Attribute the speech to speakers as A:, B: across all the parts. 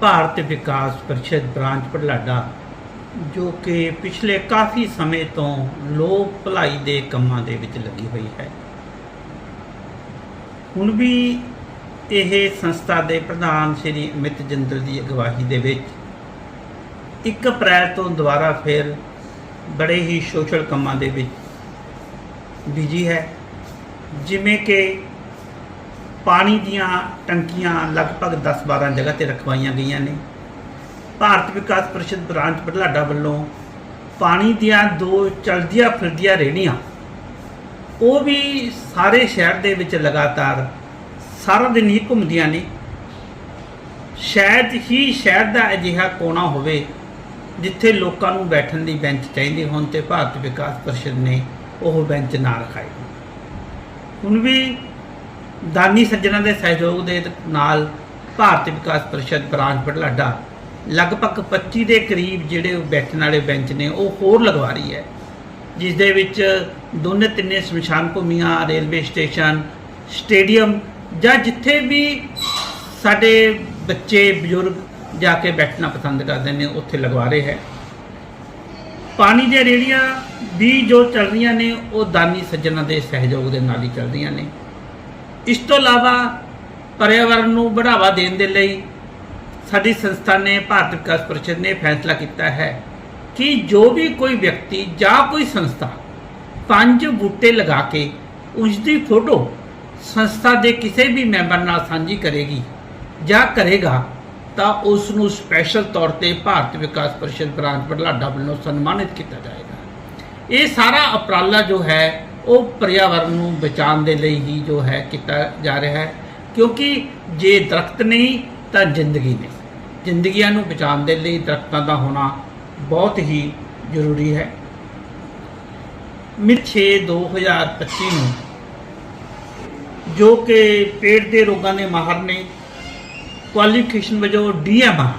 A: ਭਾਰਤ ਵਿਕਾਸ ਪਰਿਸ਼ਦ ਬ੍ਰਾਂਚ ਪੜਲਾਡਾ, ਜੋ ਕਿ ਪਿਛਲੇ ਕਾਫੀ ਸਮੇਂ ਤੋਂ ਲੋਕ ਭਲਾਈ ਦੇ ਕੰਮਾਂ ਦੇ ਵਿੱਚ ਲੱਗੀ ਹੋਈ ਹੈ। ਹੁਣ ਵੀ ਇਹ ਸੰਸਥਾ ਦੇ ਪ੍ਰਧਾਨ ਸ਼੍ਰੀ ਅਮਿਤ ਜਿੰਦਲ ਦੀ ਅਗਵਾਈ ਦੇ ਵਿੱਚ 1 ਅਪ੍ਰੈਲ ਤੋਂ ਦੁਬਾਰਾ ਫਿਰ ਬੜੇ ਹੀ ਸੋਸ਼ਲ ਕੰਮਾਂ ਦੇ ਵਿੱਚ ਬਿਜ਼ੀ ਹੈ, ਜਿਵੇਂ ਕਿ ਪਾਣੀ ਦੀਆਂ ਟੰਕੀਆਂ ਲਗਭਗ 10-12 ਜਗ੍ਹਾ ਤੇ ਰਖਵਾਈਆਂ ਗਈਆਂ ਨੇ। ਭਾਰਤ ਵਿਕਾਸ ਪਰਿਸ਼ਦ ਬ੍ਰਾਂਚ ਬਟਲਾਡਾ ਵੱਲੋਂ ਪਾਣੀ ਦੀਆਂ ਦੋ ਚਲਦੀਆਂ ਫਿਰਦੀਆਂ ਰੇਹੜੀਆਂ। ਉਹ ਵੀ ਸਾਰੇ ਸ਼ਹਿਰ ਦੇ ਵਿੱਚ ਲਗਾਤਾਰ, ਸਾਰਾ ਦਿਨ ਹੀ ਘੁੰਮਦੀਆਂ ਨੇ। ਸ਼ਾਇਦ ਹੀ ਸ਼ਹਿਰ ਦਾ ਅਜਿਹਾ ਕੋਣਾ ਹੋਵੇ ਜਿੱਥੇ ਲੋਕਾਂ ਨੂੰ ਬੈਠਣ ਲਈ ਬੈਂਚ ਚਾਹੀਦੇ ਹੋਣ ਤੇ ਭਾਰਤ ਵਿਕਾਸ ਪਰਿਸ਼ਦ ਨੇ ਉਹ ਬੈਂਚ ਨਾ ਰਖਾਏ। ਹੁਣ ਵੀ ਦਾਨੀ ਸੱਜਣਾਂ ਦੇ ਸਹਿਯੋਗ ਦੇ ਨਾਲ ਭਾਰਤ ਵਿਕਾਸ ਪਰਿਸ਼ਦ ਬ੍ਰਾਂਚ ਬਟਲਾਡਾ ਲਗਭਗ 25 ਦੇ ਕਰੀਬ ਜਿਹੜੇ ਬੈਠਣ ਵਾਲੇ ਬੈਂਚ ਨੇ, ਉਹ ਹੋਰ ਲਗਵਾ ਰਹੀ ਹੈ। ਜਿਸ ਦੇ ਵਿੱਚ ਦੋਨੇ ਤਿੰਨੇ ਸ਼ਮਸ਼ਾਨ ਭੂਮੀਆਂ, ਰੇਲਵੇ ਸਟੇਸ਼ਨ, ਸਟੇਡੀਅਮ ਜਾਂ ਜਿੱਥੇ ਵੀ ਸਾਡੇ ਬੱਚੇ, ਬਜ਼ੁਰਗ ਜਾ ਕੇ ਬੈਠਣਾ ਪਸੰਦ ਕਰਦੇ ਨੇ, ਉੱਥੇ ਲਗਵਾ ਰਹੇ ਹੈ। ਪਾਣੀ ਦੀਆਂ ਰੇੜੀਆਂ ਵੀ ਜੋ ਚੱਲ ਰਹੀਆਂ ਨੇ, ਉਹ ਦਾਨੀ ਸੱਜਣਾਂ ਦੇ ਸਹਿਯੋਗ ਦੇ ਨਾਲ ਹੀ ਚੱਲ ਰਹੀਆਂ ਨੇ। ਇਸ ਤੋਂ ਇਲਾਵਾ ਪਰਿਆਵਰਣ ਨੂੰ ਬੜਾਵਾ ਦੇਣ ਦੇ ਲਈ ਸਾਡੀ ਸੰਸਥਾ ਨੇ, ਭਾਰਤ ਵਿਕਾਸ ਪਰਿਸ਼ਦ ਨੇ ਫੈਸਲਾ ਕੀਤਾ ਹੈ ਕਿ ਜੋ ਵੀ ਕੋਈ ਵਿਅਕਤੀ ਜਾਂ ਕੋਈ ਸੰਸਥਾ ਪੰਜ ਬੂਟੇ ਲਗਾ ਕੇ ਉਸ ਦੀ ਫੋਟੋ ਸੰਸਥਾ ਦੇ ਕਿਸੇ ਵੀ ਮੈਂਬਰ ਨਾਲ ਸਾਂਝੀ ਕਰੇਗੀ ਜਾਂ ਕਰੇਗਾ, ਤਾਂ ਉਸ ਨੂੰ ਸਪੈਸ਼ਲ ਤੌਰ ਤੇ ਭਾਰਤ ਵਿਕਾਸ ਪਰਿਸ਼ਦ ਬ੍ਰਾਂਚ ਬਰਲਾਡਾ ਵੱਲੋਂ ਸਨਮਾਨਿਤ ਕੀਤਾ ਜਾਏਗਾ। ਇਹ ਸਾਰਾ ਉਪਰਾਲਾ ਜੋ ਹੈ ਉਹ ਪਰਿਆਵਰਨ ਨੂੰ ਬਚਾਉਣ ਦੇ ਲਈ ਹੀ ਜੋ ਹੈ ਕੀਤਾ ਜਾ ਰਿਹਾ ਹੈ। ਕਿਉਂਕਿ ਜੇ ਦਰਖਤ ਨਹੀਂ, ਤਾਂ ਜ਼ਿੰਦਗੀ ਨਹੀਂ। ਜ਼ਿੰਦਗੀਆਂ ਨੂੰ ਬਚਾਉਣ ਦੇ ਲਈ ਦਰਖਤਾਂ ਦਾ ਹੋਣਾ ਬਹੁਤ ਹੀ ਜ਼ਰੂਰੀ ਹੈ। ਮਿਤ 6 2025 ਨੂੰ ਜੋ ਕਿ ਪੇਟ ਦੇ ਰੋਗਾਂ ਦੇ ਮਾਹਰ ਨੇ, ਕੁਆਲੀਫਿਕੇਸ਼ਨ ਵਜੋਂ ਡੀਐਮ ਹਨ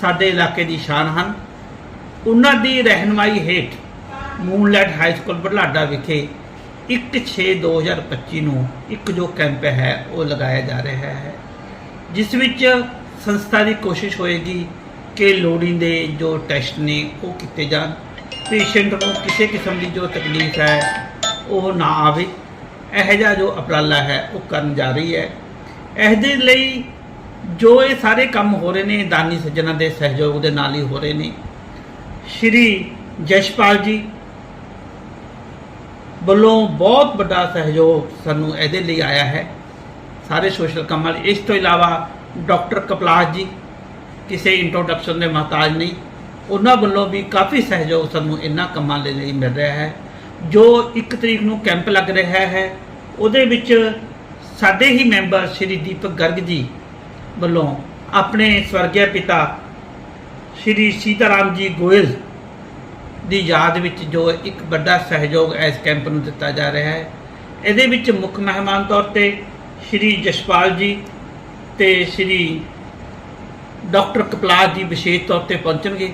A: ਸਾਡੇ ਇਲਾਕੇ ਦੀ ਸ਼ਾਨ ਹਨ। ਉਹਨਾਂ ਦੀ ਰਹਿਨਮਾਈ ਹੇਠ ਮੂਨਲਾਈਟ ਹਾਈ ਸਕੂਲ ਬਰਲਾਡਾ ਵਿਖੇ 1/6/2025 ਨੂੰ ਇੱਕ ਜੋ ਕੈਂਪ ਹੈ, ਉਹ ਲਗਾਇਆ ਜਾ ਰਿਹਾ ਹੈ, ਜਿਸ ਵਿੱਚ ਸੰਸਥਾ ਦੀ ਕੋਸ਼ਿਸ਼ ਹੋਏਗੀ ਕਿ ਲੋੜੀਂਦੇ ਜੋ ਟੈਸਟ ਨੇ ਉਹ ਕੀਤੇ ਜਾਣ। ਪੇਸ਼ੈਂਟ ਨੂੰ ਕਿਸੇ ਕਿਸਮ ਦੀ ਜੋ ਤਕਲੀਫ ਹੈ, ਉਹ ਨਾ ਆਵੇ। ਇਹ ਜਿਹਾ ਜੋ ਉਪਰਾਲਾ ਹੈ, ਉਹ ਕਰਨ ਜਾ ਰਹੀ ਹੈ। ਇਹਦੇ ਲਈ ਜੋ ਇਹ ਸਾਰੇ ਕੰਮ ਹੋ ਰਹੇ ਨੇ, ਦਾਨੀ ਸੱਜਣਾ ਦੇ ਸਹਿਯੋਗ ਦੇ ਨਾਲ ਹੀ ਹੋ ਰਹੇ ਨੇ। ਸ਼੍ਰੀ ਜਸ਼ਪਾਲ ਜੀ ਵੱਲੋਂ ਬਹੁਤ ਵੱਡਾ ਸਹਿਯੋਗ ਸਾਨੂੰ ਇਹਦੇ ਲਈ ਆਇਆ ਹੈ। ਸਾਰੇ ਸੋਸ਼ਲ ਕੰਮਾਂ ਇਸ ਤੋਂ ਇਲਾਵਾ ਡਾਕਟਰ ਕਪਲਾਸ ਜੀ, ਕਿਸੇ ਇੰਟਰੋਡਕਸ਼ਨ ਦੇ ਮਹਤਾਜ ਨਹੀਂ। ਉਹਨਾਂ ਵੱਲੋਂ ਵੀ ਕਾਫੀ ਸਹਿਯੋਗ ਸਾਨੂੰ ਇਹਨਾਂ ਕੰਮਾਂ ਦੇ ਲਈ ਮਿਲ ਰਿਹਾ ਹੈ। ਜੋ 1 ਤਰੀਕ ਨੂੰ ਕੈਂਪ ਲੱਗ ਰਿਹਾ ਹੈ, ਉਹਦੇ ਵਿੱਚ ਸਾਡੇ ਹੀ ਮੈਂਬਰ ਸ਼੍ਰੀ ਦੀਪਕ ਗਰਗ ਜੀ ਵੱਲੋਂ ਆਪਣੇ ਸਵਰਗੀ ਪਿਤਾ ਸ਼੍ਰੀ ਸੀਤਾਰਾਮ ਜੀ ਗੋਇਲ ਦੀ ਯਾਦ ਵਿੱਚ ਜੋ ਇੱਕ ਵੱਡਾ ਸਹਿਯੋਗ ਇਸ ਕੈਂਪ ਨੂੰ ਦਿੱਤਾ ਜਾ ਰਿਹਾ ਹੈ। ਇਹਦੇ ਵਿੱਚ ਮੁੱਖ ਮਹਿਮਾਨ ਤੌਰ ਤੇ ਸ਼੍ਰੀ ਜਸ਼ਪਾਲ ਜੀ ਤੇ ਸ਼੍ਰੀ ਡਾਕਟਰ ਕਪਲਾਸ ਜੀ ਵਿਸ਼ੇਸ਼ ਤੌਰ ਤੇ ਪਹੁੰਚਣਗੇ।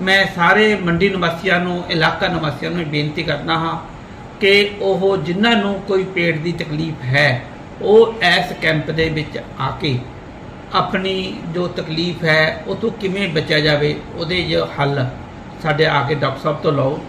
A: ਮੈਂ ਸਾਰੇ ਮੰਡੀ ਨਿਵਾਸੀਆਂ ਨੂੰ, ਇਲਾਕਾ ਨਿਵਾਸੀਆਂ ਨੂੰ ਬੇਨਤੀ ਕਰਦਾ ਹਾਂ ਕਿ ਉਹ ਜਿਨ੍ਹਾਂ ਨੂੰ ਕੋਈ ਪੇਟ ਦੀ ਤਕਲੀਫ ਹੈ, ਉਹ ਇਸ ਕੈਂਪ ਦੇ ਵਿੱਚ ਆ ਕੇ ਆਪਣੀ ਜੋ ਤਕਲੀਫ ਹੈ, ਉਹ ਤੋਂ ਕਿਵੇਂ ਬਚਿਆ ਜਾਵੇ, ਉਹਦੇ ਜੋ ਹੱਲ ਸਾਡੇ ਆ ਕੇ ਡਾਕਟਰ ਸਾਹਿਬ ਤੋਂ ਲਓ।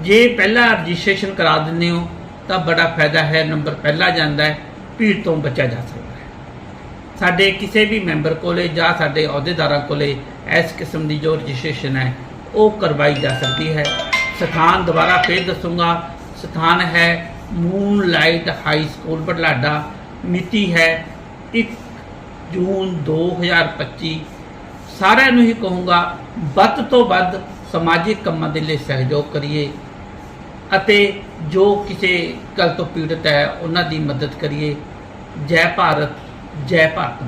A: ਜੇ ਪਹਿਲਾਂ ਰਜਿਸਟ੍ਰੇਸ਼ਨ ਕਰਾ ਦਿੰਦੇ ਹੋ, ਤਾਂ ਬੜਾ ਫਾਇਦਾ ਹੈ, ਨੰਬਰ ਪਹਿਲਾਂ ਜਾਂਦਾ ਹੈ, ਭੀੜ ਤੋਂ ਬਚਿਆ ਜਾ ਸਕਦਾ ਹੈ। ਸਾਡੇ ਕਿਸੇ ਵੀ ਮੈਂਬਰ ਕੋਲੇ ਜਾਂ ਸਾਡੇ ਅਹੁਦੇਦਾਰਾਂ ਕੋਲੇ ਇਸ ਕਿਸਮ ਦੀ ਜੋ ਰਜਿਸਟ੍ਰੇਸ਼ਨ ਹੈ, ਉਹ ਕਰਵਾਈ ਜਾ ਸਕਦੀ ਹੈ। ਸਥਾਨ ਦੁਬਾਰਾ ਫੇਰ ਦੱਸੂਗਾ। ਸਥਾਨ ਹੈ moon light high school Batlada ਮਿਤੀ ਹੈ 1 ਜੂਨ 2025 ਸਾਰਿਆਂ ਨੂੰ ਹੀ ਕਹੂੰਗਾ, ਵੱਧ ਤੋਂ ਵੱਧ ਸਮਾਜਿਕ ਕੰਮਾਂ ਦੇ ਲਈ ਸਹਿਯੋਗ ਕਰੀਏ ਅਤੇ ਜੋ ਕਿਸੇ ਗੱਲ ਤੋਂ ਪੀੜਤ ਹੈ, ਉਹਨਾਂ ਦੀ ਮਦਦ ਕਰੀਏ। ਜੈ ਭਾਰਤ ਜੈ ਭਾਰਤ